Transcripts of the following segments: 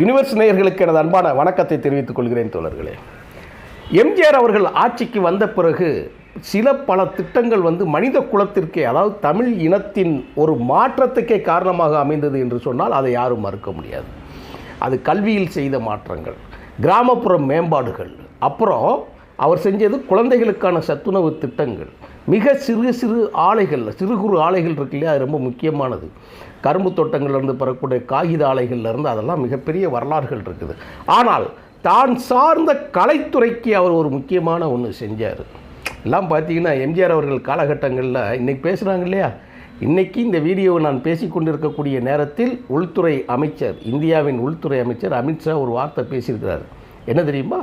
Universe நேயர்களுக்கு எனது அன்பான வணக்கத்தை தெரிவித்துக் கொள்கிறேன் தோழர்களே. எம்ஜிஆர் அவர்கள் ஆட்சிக்கு வந்த பிறகு சில பல திட்டங்கள் வந்து மனித குலத்திற்கே அதாவது தமிழ் இனத்தின் ஒரு மாற்றத்துக்கே காரணமாக அமைந்தது என்று சொன்னால் அதை யாரும் மறுக்க முடியாது. அது கல்வியில் செய்த மாற்றங்கள் கிராமப்புற மேம்பாடுகள் அப்புறம் அவர் செஞ்சது குழந்தைகளுக்கான சத்துணவு திட்டங்கள் மிக சிறு சிறு ஆலைகள் சிறு குறு ஆலைகள் இருக்கு இல்லையா? அது ரொம்ப முக்கியமானது. கரும்பு தோட்டங்கள்லேருந்து பெறக்கூடிய காகித ஆலைகள்லேருந்து அதெல்லாம் மிகப்பெரிய வரலாறுகள் இருக்குது. ஆனால் தான் சார்ந்த கலைத்துறைக்கு அவர் ஒரு முக்கியமான ஒன்று செஞ்சார். எல்லாம் பார்த்தீங்கன்னா எம்ஜிஆர் அவர்கள் காலகட்டங்களில் இன்றைக்கி பேசுகிறாங்க இல்லையா? இன்றைக்கி இந்த வீடியோவை நான் பேசிக்கொண்டிருக்கக்கூடிய நேரத்தில் உள்துறை அமைச்சர் இந்தியாவின் உள்துறை அமைச்சர் அமித்ஷா ஒரு வார்த்தை பேசியிருக்கிறார். என்ன தெரியுமா?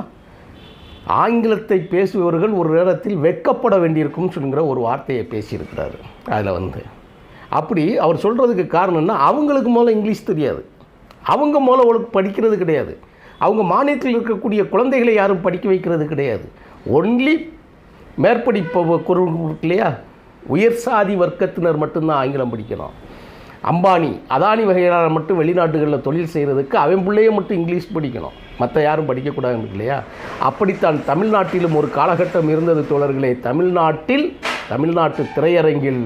ஆங்கிலத்தை பேசுபவர்கள் ஒரு நேரத்தில் வெட்கப்பட வேண்டியிருக்கும் சொல்கிற ஒரு வார்த்தையை பேசியிருக்கிறாரு அதில் வந்து. அப்படி அவர் சொல்கிறதுக்கு காரணம்னா அவங்களுக்கு மேலே இங்கிலீஷ் தெரியாது. அவங்க மேலே அவளுக்கு படிக்கிறது கிடையாது. அவங்க மாநிலத்தில் இருக்கக்கூடிய குழந்தைகளை யாரும் படிக்க வைக்கிறது கிடையாது. ஒன்லி மேற்படிப்பு குரு இல்லையா? உயர் சாதி வர்க்கத்தினர் மட்டும்தான் ஆங்கிலம் படிக்கணும். அம்பானி அதானி வகையினால் மட்டும் வெளிநாட்டுகளில் தொழில் செய்கிறதுக்கு அவன் பிள்ளைய மட்டும் இங்கிலீஷ் படிக்கணும். மற்ற யாரும் படிக்கக்கூடாது இல்லையா? அப்படித்தான் தமிழ்நாட்டிலும் ஒரு காலகட்டம் இருந்தது தோழர்களே. தமிழ்நாட்டில் தமிழ்நாட்டு திரையரங்கில்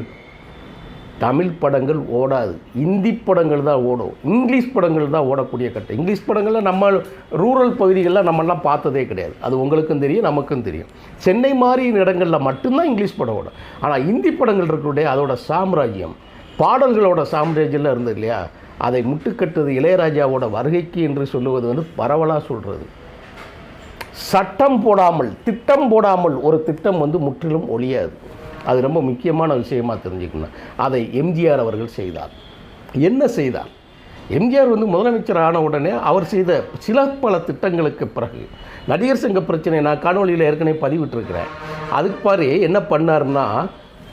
தமிழ் படங்கள் ஓடாது. இந்தி படங்கள் தான் ஓடும். இங்கிலீஷ் படங்கள் தான் ஓடக்கூடிய கட்டம். இங்கிலீஷ் படங்களில் நம்ம ரூரல் பகுதிகளில் நம்மெல்லாம் பார்த்ததே கிடையாது. அது உங்களுக்கும் தெரியும் நமக்கும் தெரியும். சென்னை மாதிரி இடங்களில் மட்டும்தான் இங்கிலீஷ் படம் ஓடும். ஆனால் இந்தி படங்கள் இருக்கக்கூடிய அதோட சாம்ராஜ்யம். பாடல்களோட சாம்ராஜ்யம் இருந்தது இல்லையா? அதை முட்டுக்கட்டுறது இளையராஜாவோட வருகைக்கு என்று சொல்லுவது வந்து பரவலாக சொல்கிறது சட்டம் போடாமல் திட்டம் போடாமல் ஒரு திட்டம் வந்து முற்றிலும் ஒழியாது. அது ரொம்ப முக்கியமான விஷயமாக தெரிஞ்சுக்கணும். அதை எம்ஜிஆர் அவர்கள் செய்தார். என்ன செய்தார்? எம்ஜிஆர் வந்து முதலமைச்சர் ஆன உடனே அவர் செய்த சில பல திட்டங்களுக்கு பிறகு நடிகர் சங்க பிரச்சனை நான் காணொலியில் ஏற்கனவே பதிவிட்டிருக்கிறேன். அதுக்கு பாரு என்ன பண்ணார்னா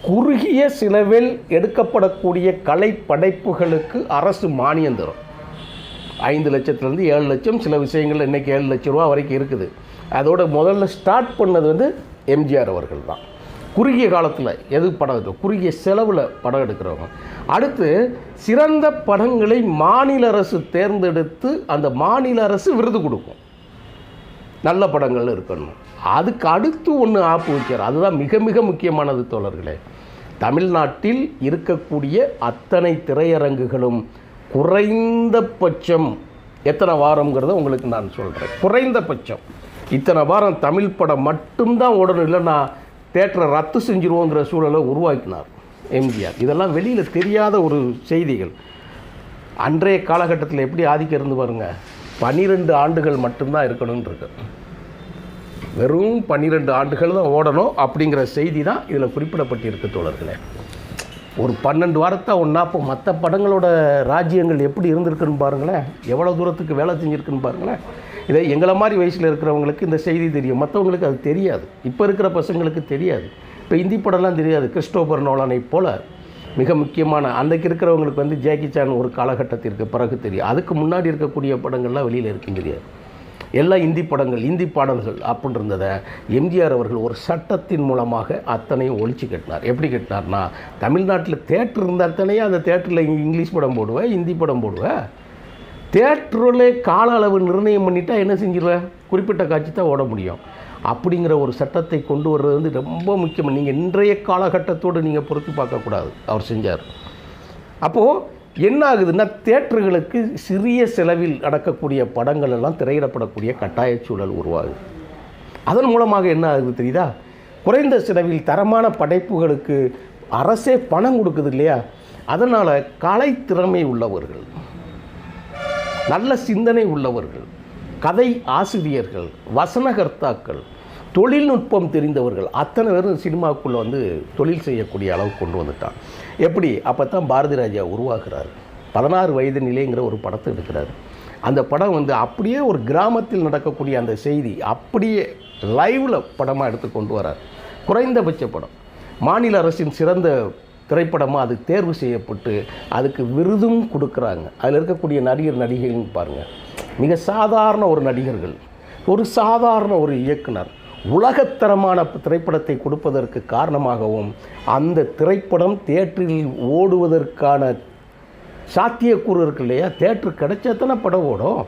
குறுகிய செலவில் எடுக்கப்படக்கூடிய கலை படைப்புகளுக்கு அரசு மானியம் தரும். ஐந்து லட்சத்துலேருந்து ஏழு லட்சம் சில விஷயங்கள் இன்றைக்கி ஏழு லட்ச ரூபா வரைக்கும் இருக்குது. அதோட முதல்ல ஸ்டார்ட் பண்ணது வந்து எம்ஜிஆர் அவர்கள் தான். குறுகிய காலத்தில் எது படம் எடுக்கும் குறுகிய செலவில் படம் எடுக்கிறவங்க. அடுத்து சிறந்த படங்களை மாநில அரசு தேர்ந்தெடுத்து அந்த மாநில அரசு விருது கொடுக்கும். நல்ல படங்கள் இருக்கணும். அதுக்கு அடுத்து ஒன்று ஆப்பு வச்சார் அதுதான் மிக மிக முக்கியமானது தோழர்களே. தமிழ்நாட்டில் இருக்கக்கூடிய அத்தனை திரையரங்குகளும் குறைந்தபட்சம் எத்தனை வாரங்கிறத உங்களுக்கு நான் சொல்கிறேன் குறைந்தபட்சம். இத்தனை வாரம் தமிழ் படம் மட்டும்தான் ஓடணும். இல்லைன்னா தேட்டரை ரத்து செஞ்சிருவோங்கிற சூழலை உருவாக்கினார் எம்ஜிஆர். இதெல்லாம் வெளியில் தெரியாத ஒரு செய்திகள். அன்றைய காலகட்டத்தில் எப்படி ஆதிக்கம் இருந்து பாருங்கள் பன்னிரெண்டு ஆண்டுகள் மட்டும்தான் இருக்கணும்னு இருக்கு வெறும் பன்னிரெண்டு ஆண்டுகள் தான் ஓடணும் அப்படிங்கிற செய்தி தான் இதில் குறிப்பிடப்பட்டிருக்கு தோழர்களே. ஒரு பன்னெண்டு வாரத்தை ஒன்றா இப்போ மற்ற படங்களோட ராஜ்யங்கள் எப்படி இருந்திருக்குன்னு பாருங்களேன். எவ்வளோ தூரத்துக்கு வேலை செஞ்சுருக்குன்னு பாருங்களேன். இதை எங்களை மாதிரி வயசில் இருக்கிறவங்களுக்கு இந்த செய்தி தெரியும். மற்றவங்களுக்கு அது தெரியாது. இப்போ இருக்கிற பசங்களுக்கு தெரியாது. இப்போ இந்தி படம்லாம் தெரியாது. கிறிஸ்டோபர் நோலனை போல் மிக முக்கியமான அன்றைக்கு இருக்கிறவங்களுக்கு வந்து ஜேக்கி சான் ஒரு காலகட்டத்திற்கு பிறகு தெரியும். அதுக்கு முன்னாடி இருக்கக்கூடிய படங்கள்லாம் வெளியில் இருக்கும் தெரியாது எல்லாம் இந்தி படங்கள் இந்தி பாடல்கள் அப்படின்னு இருந்ததை எம்ஜிஆர் அவர்கள் ஒரு சட்டத்தின் மூலமாக அத்தனையும் ஒழிச்சு கட்டினார். எப்படி கட்டினார்னா தமிழ்நாட்டில் தேட்டர் இருந்த அத்தனையும் அந்த தேட்டரில் இங்கிலீஷ் படம் போடுவேன் இந்தி படம் போடுவேன் தேட்டரில் கால அளவு நிர்ணயம் பண்ணிட்டா என்ன செஞ்சிருவேன் குறிப்பிட்ட காட்சி தான் ஓட முடியும். அப்படிங்கிற ஒரு சட்டத்தை கொண்டு வர்றது வந்து ரொம்ப முக்கியம். நீங்கள் இன்றைய காலகட்டத்தோடு நீங்கள் பொறுத்து பார்க்கக்கூடாது. அவர் செஞ்சார். அப்போது என்ன ஆகுதுன்னா தேட்டர்களுக்கு சிறிய செலவில் நடக்கக்கூடிய படங்கள் எல்லாம் திரையிடப்படக்கூடிய கட்டாய சூழல் உருவாகுது. அதன் மூலமாக என்ன ஆகுது தெரியுதா? குறைந்த செலவில் தரமான படைப்புகளுக்கு அரசே பணம் கொடுக்குது இல்லையா? அதனால் கலை திறமை உள்ளவர்கள் நல்ல சிந்தனை உள்ளவர்கள் கதை ஆசிரியர்கள் வசனகர்த்தாக்கள் தொழில்நுட்பம் தெரிந்தவர்கள் அத்தனை பேரும் சினிமாவுக்குள்ளே வந்து தொழில் செய்யக்கூடிய அளவுக்கு கொண்டு வந்துட்டான் எப்படி? அப்போ தான் பாரதி ராஜா உருவாக்குறாரு. பதினாறு வயது நிலைங்கிற ஒரு படத்தை எடுக்கிறாரு. அந்த படம் வந்து அப்படியே ஒரு கிராமத்தில் நடக்கக்கூடிய அந்த செய்தி அப்படியே லைவில் படமாக எடுத்து கொண்டு வரார். குறைந்தபட்ச படம். மாநில அரசின் சிறந்த திரைப்படமாக அது தேர்வு செய்யப்பட்டு அதுக்கு விருதும் கொடுக்குறாங்க. அதில் இருக்கக்கூடிய நடிகர் நடிகைன்னு பாருங்கள் மிக சாதாரண ஒரு நடிகர்கள் ஒரு சாதாரண ஒரு இயக்குனர் உலகத்தரமான திரைப்படத்தை கொடுப்பதற்கு காரணமாகவும் அந்த திரைப்படம் தேட்டரில் ஓடுவதற்கான சாத்தியக்கூறு இருக்கு இல்லையா? தேட்டர் கிடைச்சா தானே படம் ஓடும்.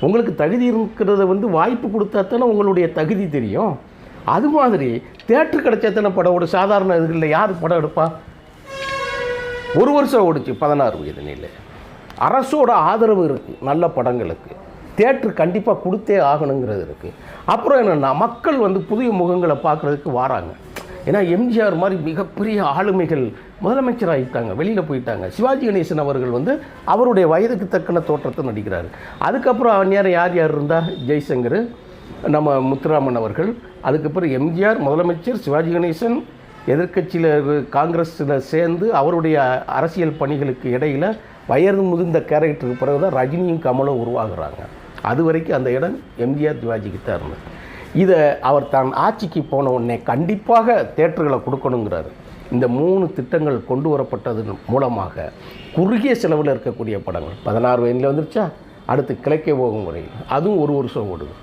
உங்களுக்கு தகுதி இருக்கிறத வந்து வாய்ப்பு கொடுத்தா தானே உங்களுடைய தகுதி தெரியும். அது மாதிரி தேட்டர் கிடைச்சா தானே படம் ஓடும். சாதாரண இதுகளில் யார் படம் எடுப்பா? ஒரு வருஷம் ஓடிச்சு பதினாறு வயதுனில். அரசோட ஆதரவு இருக்குது நல்ல படங்களுக்கு. தேட்டர் கண்டிப்பாக கொடுத்தே ஆகணுங்கிறது இருக்குது அப்புறம் என்னென்னா மக்கள் வந்து புதிய முகங்களை பார்க்குறதுக்கு வராங்க. ஏன்னா எம்ஜிஆர் மாதிரி மிகப்பெரிய ஆளுமைகள் முதலமைச்சர் ஆகிட்டாங்க வெளியில் போயிட்டாங்க. சிவாஜி கணேசன் அவர்கள் வந்து அவருடைய வயதுக்கு தக்கன தோற்றத்தை நடிக்கிறார். அதுக்கப்புறம் அந்நேரம் யார் யார் இருந்தால் ஜெய்சங்கர் நம்ம முத்துராமன் அவர்கள். அதுக்கப்புறம் எம்ஜிஆர் முதலமைச்சர் சிவாஜி கணேசன் எதிர்க்கட்சியில் காங்கிரஸில் சேர்ந்து அவருடைய அரசியல் பணிகளுக்கு இடையில் வயது முதிர்ந்த கேரக்டருக்கு பிறகு தான் ரஜினியும் கமலும் உருவாகிறாங்க. அது வரைக்கும் அந்த இடம் எம்ஜிஆர் சிவாஜிக்கு தான் இருந்தது. இதை அவர் தான் ஆட்சிக்கு போன உடனே கண்டிப்பாக தேட்டர்களை கொடுக்கணுங்கிறாரு. இந்த மூணு திட்டங்கள் கொண்டு வரப்பட்டதன் மூலமாக குறுகிய செலவில் இருக்கக்கூடிய படங்கள் பதினாறு வயதில் வந்துருச்சா? அடுத்து கிழக்கே போகும் முறையில் அதுவும் ஒரு வருஷம் ஓடுது.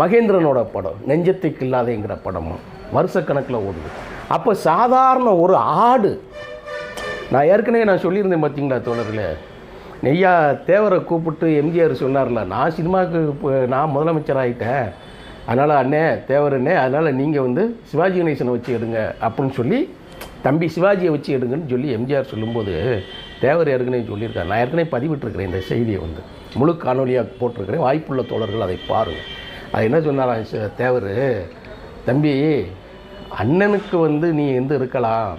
மகேந்திரனோட படம் நெஞ்சத்துக்கு இல்லாதேங்கிற படமும் வருஷக்கணக்கில் ஓடுது. அப்போ சாதாரண ஒரு ஆடு நான் ஏற்கனவே நான் சொல்லியிருந்தேன் பார்த்தீங்களா தோழர்களே? நெய்யா தேவரை கூப்பிட்டு எம்ஜிஆர் சொன்னார்ல நான் சினிமாவுக்கு இப்போ நான் முதலமைச்சர் ஆகிட்டேன் அதனால் அண்ணே தேவரண்ணே அதனால் நீங்கள் வந்து சிவாஜி கணேசனை வச்சு எடுங்க அப்படின்னு சொல்லி தம்பி சிவாஜியை வச்சு எடுங்கன்னு சொல்லி எம்ஜிஆர் சொல்லும்போது தேவர் ஏற்கனவே சொல்லியிருக்காரு. நான் ஏற்கனவே பதிவிட்டிருக்கிறேன் இந்த செய்தியை வந்து. முழு காணொலியாக போட்டிருக்கிறேன். வாய்ப்புள்ள தோழர்கள் அதை பாருங்கள் அது என்ன சொன்னாராம் தேவர்? தம்பி அண்ணனுக்கு வந்து நீ எந்த இருக்கலாம்.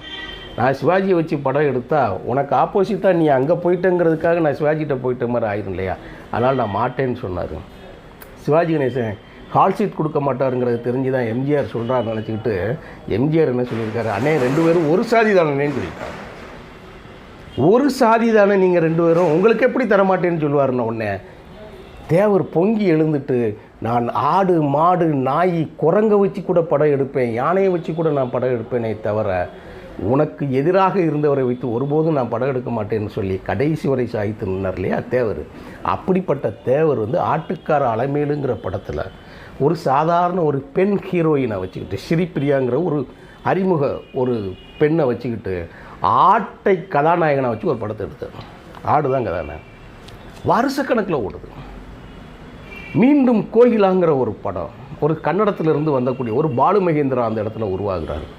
நான் சிவாஜியை வச்சு படம் எடுத்தால் உனக்கு ஆப்போசிட்டாக நீ அங்கே போயிட்டேங்கிறதுக்காக நான் சிவாஜிகிட்ட போயிட்ட மாதிரி ஆயிரும் இல்லையா? அதனால் நான் மாட்டேன்னு சொன்னார். சிவாஜி கணேசன் கால் சீட் கொடுக்க மாட்டாருங்கிறது தெரிஞ்சு தான் எம்ஜிஆர் சொல்கிறாரு நினச்சிக்கிட்டு எம்ஜிஆர் என்ன சொல்லியிருக்காரு? அண்ணே ரெண்டு பேரும் ஒரு சாதி தானேன்னு சொல்லியிருக்காரு. ஒரு சாதி தானே நீங்கள் ரெண்டு பேரும் உங்களுக்கு எப்படி தரமாட்டேன்னு சொல்லுவாருன்னு உடனே தேவர் பொங்கி எழுந்துட்டு நான் ஆடு மாடு நாய் குரங்கை வச்சு கூட படம் எடுப்பேன் யானையை வச்சு கூட நான் படம் எடுப்பேனே தவிர உனக்கு எதிராக இருந்தவரை வைத்து ஒருபோதும் நான் படம் எடுக்க மாட்டேன்னு சொல்லி கடைசி வரை சாய்த்து நின்னார் இல்லையா? தேவர். அப்படிப்பட்ட தேவர் வந்து ஆட்டுக்கார அலைமேலுங்கிற படத்தில் ஒரு சாதாரண ஒரு பெண் ஹீரோயினை வச்சுக்கிட்டு ஸ்ரீபிரியாங்கிற ஒரு அறிமுக ஒரு பெண்ணை வச்சுக்கிட்டு ஆட்டை கதாநாயகனை வச்சு ஒரு படத்தை எடுத்தார். ஆடு தான் கதாநாயகன். வருஷக்கணக்கில் ஓடுது. மீண்டும் கோயிலாங்கிற ஒரு படம் ஒரு கன்னடத்திலிருந்து வந்தக்கூடிய ஒரு பாலு மகேந்திரா அந்த இடத்துல உருவாகிறார்.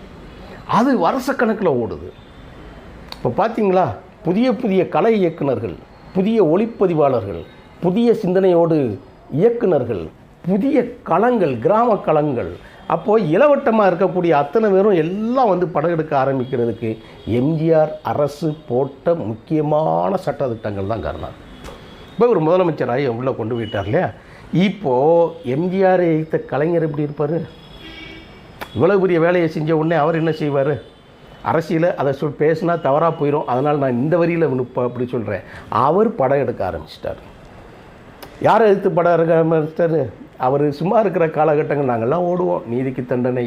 அது வருஷக்கணக்கில் ஓடுது. இப்போ பார்த்தீங்களா? புதிய புதிய கலை இயக்குனர்கள் புதிய ஒளிப்பதிவாளர்கள் புதிய சிந்தனையோடு இயக்குனர்கள் புதிய களங்கள் கிராம களங்கள். அப்போது இளவட்டமாக இருக்கக்கூடிய அத்தனை பேரும் எல்லாம் வந்து படம் எடுக்க ஆரம்பிக்கிறதுக்கு எம்ஜிஆர் அரசு போட்ட முக்கியமான சட்டத்திட்டங்கள் தான் காரணம். இப்போ ஒரு முதலமைச்சராக உள்ளே கொண்டு போயிட்டார் இல்லையா? இப்போது எம்ஜிஆரை எய்த்த கலைஞர் எப்படி இருப்பார்? இவ்வளோ பெரிய வேலையை செஞ்ச உடனே அவர் என்ன செய்வார்? அரசியலை அதை சொல் பேசினா தவறாக போயிடும் அதனால் நான் இந்த வரியில் நிற்ப அப்படி சொல்கிறேன் அவர் படம் எடுக்க ஆரம்பிச்சிட்டார். யார் எடுத்து படம் எடுக்க ஆரம்பிச்சிட்டார்? அவர் சும்மா இருக்கிற காலகட்டங்கள் நாங்கள்லாம் ஓடுவோம். நீதிக்கு தண்டனை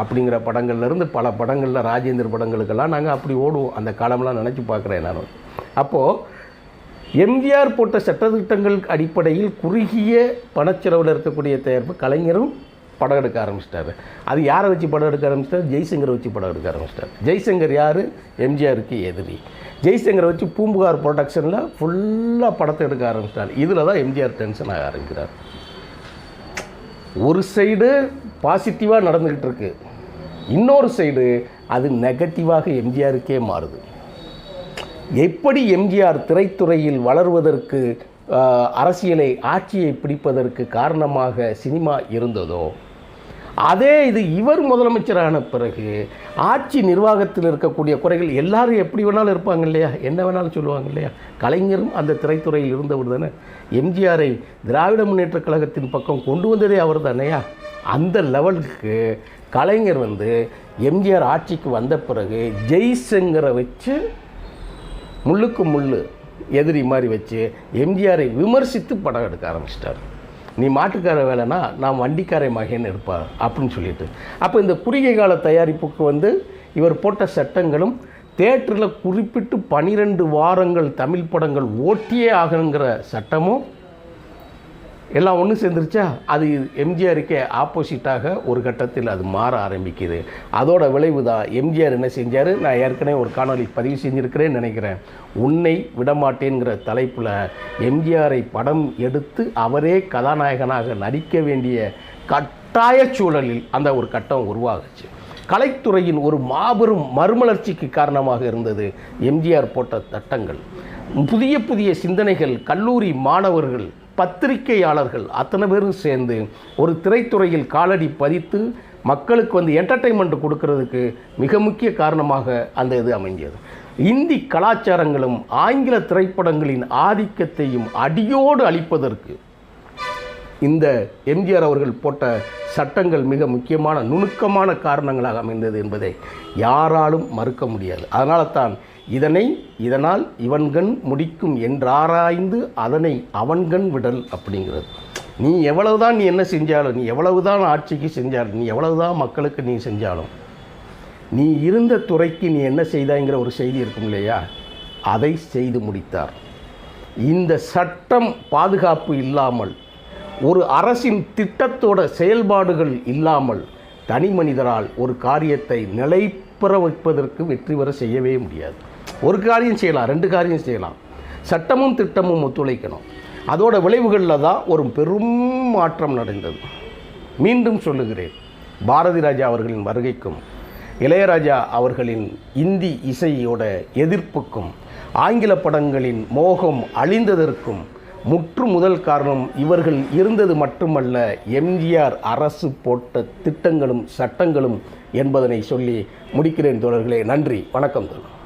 அப்படிங்கிற படங்கள்லேருந்து பல படங்களில் ராஜேந்திர படங்களுக்கெல்லாம் நாங்கள் அப்படி ஓடுவோம். அந்த காலம்லாம் நினச்சி பார்க்குறேன் நான். அப்போது எம்ஜிஆர் போட்ட சட்டத்திட்டங்கள் அடிப்படையில் குறுகிய பணச்செலவில் இருக்கக்கூடிய தயாரிப்பு கலைஞரும் படம் எடுக்க ஆரம்பிச்சிட்டாரு. அது யாரை வச்சு படம் எடுக்க ஆரம்பிச்சிட்டார்? ஜெய்சங்கரை வச்சு படம் எடுக்க ஆரம்பிச்சிட்டார். ஜெய்சங்கர் யார்? எம்ஜிஆருக்கு எதிரி. ஜெய்சங்கரை வச்சு பூம்புகார் ப்ரொடக்ஷனில் ஃபுல்லாக படத்தை எடுக்க ஆரம்பிச்சிட்டார். இதில் தான் எம்ஜிஆர் டென்ஷன் ஆக ஆரம்பிக்கிறார். ஒரு சைடு பாசிட்டிவாக நடந்துக்கிட்டு இருக்கு. இன்னொரு சைடு அது நெகட்டிவாக எம்ஜிஆருக்கே மாறுது. எப்படி எம்ஜிஆர் திரைத்துறையில் வளர்வதற்கு அரசியலை ஆட்சியை பிடிப்பதற்கு காரணமாக சினிமா இருந்ததோ அதே இது இவர் முதலமைச்சரான பிறகு ஆட்சி நிர்வாகத்தில் இருக்கக்கூடிய குறைகள் எல்லாரும் எப்படி வேணாலும் இருப்பாங்க இல்லையா? என்ன வேணாலும் சொல்லுவாங்க இல்லையா? கலைஞரும் அந்த திரைத்துறையில் இருந்தவர் தானே. எம்ஜிஆரை திராவிட முன்னேற்ற கழகத்தின் பக்கம் கொண்டு வந்ததே அவர் தானேயா அந்த லெவலுக்கு கலைஞர் வந்து எம்ஜிஆர் ஆட்சிக்கு வந்த பிறகு ஜெய்சங்கரை வச்சு முள்ளுக்கு முள்ளு எதிரி மாதிரி வச்சு எம்ஜிஆரை விமர்சித்து படம் எடுக்க ஆரம்பிச்சிட்டார். நீ மாட்டுக்கார வேலைனா நான் வண்டிக்காரை மகன் இருப்பார் அப்படின்னு சொல்லிட்டு. அப்போ இந்த குறுகிய கால தயாரிப்புக்கு வந்து இவர் போட்ட சட்டங்களும் தேட்டரில் குறிப்பிட்டு பனிரெண்டு வாரங்கள் தமிழ் படங்கள் ஓட்டியே ஆகணுங்கிற சட்டமும் எல்லாம் ஒன்று சேர்ந்துருச்சா? அது எம்ஜிஆருக்கே ஆப்போசிட்டாக ஒரு கட்டத்தில் அது மாற ஆரம்பிக்குது. அதோட விளைவு தான் எம்ஜிஆர் என்ன செஞ்சார்? நான் ஏற்கனவே ஒரு காணொளி பதிவு செஞ்சுருக்கிறேன்னு நினைக்கிறேன். உன்னை விடமாட்டேங்கிற தலைப்பில் எம்ஜிஆரை படம் எடுத்து அவரே கதாநாயகனாக நடிக்க வேண்டிய கட்டாய சூழலில் அந்த ஒரு கட்டம் உருவாகுச்சு. கலைத்துறையின் ஒரு மாபெரும் மறுமலர்ச்சிக்கு காரணமாக இருந்தது எம்ஜிஆர் போட்ட தட்டங்கள். புதிய புதிய சிந்தனைகள் கல்லூரி மாணவர்கள் பத்திரிகையாளர்கள் அத்தனை பேரும் சேர்ந்து ஒரு திரைத்துறையில் காலடி பதித்து மக்களுக்கு வந்து என்டர்டைன்மெண்ட் கொடுக்கறதுக்கு மிக முக்கிய காரணமாக அந்த இது அமைஞ்சது இந்தி கலாச்சாரங்களும் ஆங்கில திரைப்படங்களின் ஆதிக்கத்தையும் அடியோடு அழிப்பதற்கு இந்த எம்ஜிஆர் அவர்கள் போட்ட சட்டங்கள் மிக முக்கியமான நுணுக்கமான காரணங்களாக அமைந்தது என்பதை யாராலும் மறுக்க முடியாது. அதனால தான் இதனை இதனால் இவன்கண் முடிக்கும் என்றாராய்ந்து அதனை அவன்கண் விடல் அப்படிங்கிறது. நீ எவ்வளவுதான் நீ என்ன செஞ்சாலும் நீ எவ்வளவுதான் ஆட்சிக்கு செஞ்சாலும் நீ எவ்வளவுதான் மக்களுக்கு நீ செஞ்சாலும் நீ இருந்த துறைக்கு நீ என்ன செய்தாய்ங்கிற ஒரு செய்தி இருக்கும் இல்லையா? அதை செய்து முடித்தார். இந்த சட்டம் பாதுகாப்பு இல்லாமல் ஒரு அரசின் திட்டத்தோட செயல்பாடுகள் இல்லாமல் தனி மனிதரால் ஒரு காரியத்தை நிலைப்பெற வைப்பதற்கு வெற்றி பெற செய்யவே முடியாது. ஒரு காரியம் செய்யலாம் ரெண்டு காரியம் செய்யலாம். சட்டமும் திட்டமும் ஒத்துழைக்கணும். அதோட விளைவுகளில் தான் ஒரு பெரும் மாற்றம் நடந்தது. மீண்டும் சொல்லுகிறேன் பாரதி ராஜா அவர்களின் வருகைக்கும் இளையராஜா அவர்களின் இந்தி இசையோட எதிர்ப்புக்கும் ஆங்கில படங்களின் மோகம் அழிந்ததற்கும் முற்று முதல் காரணம் இவர்கள் இருந்தது மட்டுமல்ல எம்ஜிஆர் அரசு போட்ட திட்டங்களும் சட்டங்களும் என்பதனை சொல்லி முடிக்கிறேன் தோழர்களே. நன்றி. வணக்கம் தோழர்.